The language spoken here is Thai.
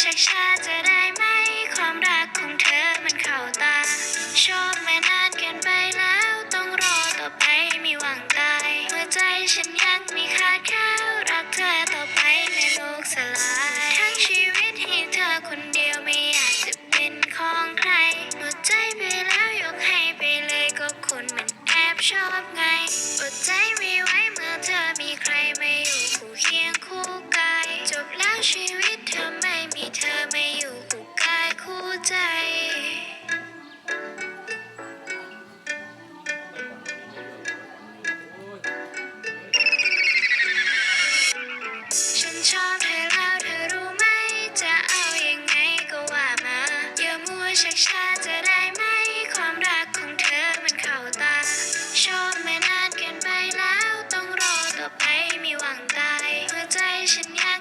ชักชาจะได้ไหม ความรักของเธอมันเข้าตา ชอบมานานเกินไปแล้ว ต้องรอต่อไปมีหวังตายหัวใจฉันยังมีค่าดแค่รักเธอต่อไปไม่โลกสลาย ทั้งชีวิตให้เธอคนเดียวไม่อยากจะเป็นของใคร หมดใจไปแล้วยกให้ไปเลยก็คนมันแอบชอบไง ชักช้าจะได้ไหมความรักของเธอมันเข้าตา ชอบมานานเกินไปแล้วต้องรอต่อไปมีหวังตายหัวใจฉันอย